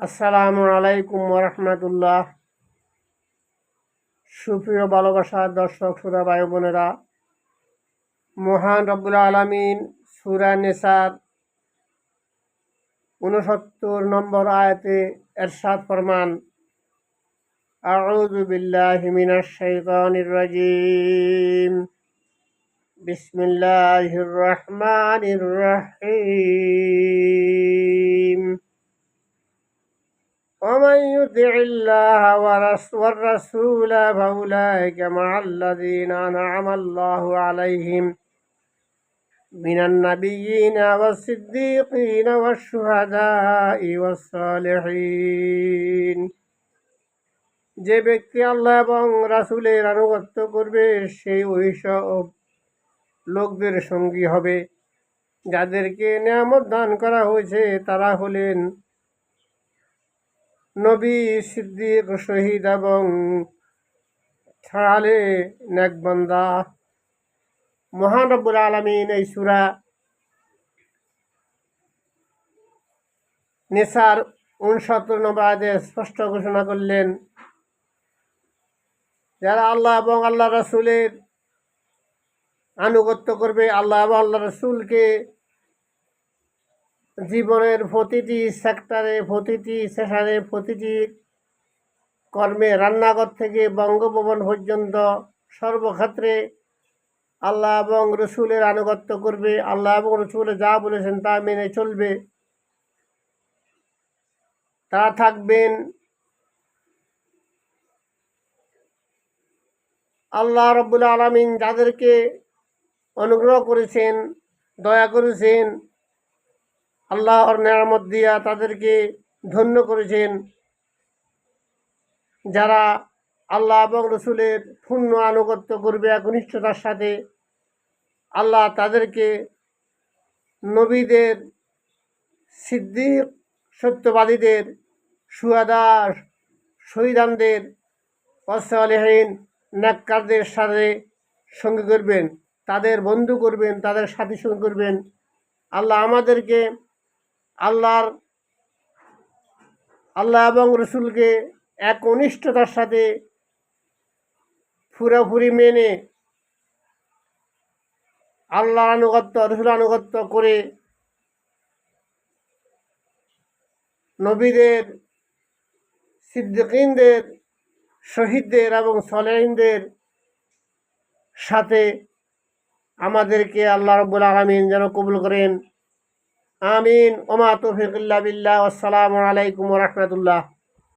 আসসালামু আলাইকুম রহমতুল্লাহ সুপ্রিয় ভালোবাসার দর্শক সুরা ভাই বোনেরা মহান রব্বুল আলমিন সুরা নেসার উনসত্তর নম্বর আয়াতে এরশাদ ফরমান أعوذ بالله من الشيطان الرجيم بسم الله الرحمن الرحيم يطع الله ورس- والرسول فأولئك مع الذين أنعم الله عليهم من النبيين والصديقين والشهداء والصالحين যে ব্যক্তি আল্লাহ এবং রাসূলের আনুগত্য করবে সেই ওইসব লোকদের সঙ্গী হবে যাদেরকে নিয়ামত দান করা হয়েছে তারা হলেন নবী সিদ্দিক শহীদ এবং ছাড়ালে নেকবন্দা মহান রব্বুল আলমিন এই সুরা নেশার উনসত্তর নম্বর স্পষ্ট ঘোষণা করলেন, যারা আল্লাহ এবং আল্লাহ রসুলের আনুগত্য করবে, আল্লাহ এবং আল্লাহ রসুলকে জীবনের প্রতিটি সেক্টরে প্রতিটি সেশনে প্রতিটি কর্মে, রান্নাঘর থেকে বঙ্গভবন পর্যন্ত সর্বক্ষেত্রে আল্লাহ এবং রসুলের আনুগত্য করবে। আল্লাহ এবং রসুলে যা বলেছেন তা মেনে চলবে। তারা থাকবেন আল্লাহ রব্বুল আলমিন যাদেরকে অনুগ্রহ করেছেন, দয়া করেছেন আল্লাহর নেয়ামত দিয়া তাদেরকে ধন্য করেছেন। যারা আল্লাহ এবং রসুলের পূর্ণ আনুগত্য করবে, একনিষ্ঠতার সাথে আল্লাহ তাদেরকে নবীদের সিদ্দিক, সত্যবাদীদের সুয়াদার শহীদানদের অসলেহীন নাক্কারদের সাথে সঙ্গী করবেন, তাদের বন্ধু করবেন, তাদের সাথী সঙ্গী করবেন। আল্লাহ আমাদেরকে আল্লাহর, আল্লাহ এবং রসুলকে এক অনিষ্টতার সাথে পুরাপুরি মেনে আল্লাহ আনুগত্য রসুল আনুগত্য করে নবীদের, সিদ্দিকিনদের, শহীদদের এবং সলেহিনদের সাথে আমাদেরকে আল্লাহ রব্বুল আলমিন যেন কবুল করেন। আমিন। ওমা তৌফিকুল্লাহ বিল্লাহ। আসসালামু আলাইকুম রহমতুল্লাহ।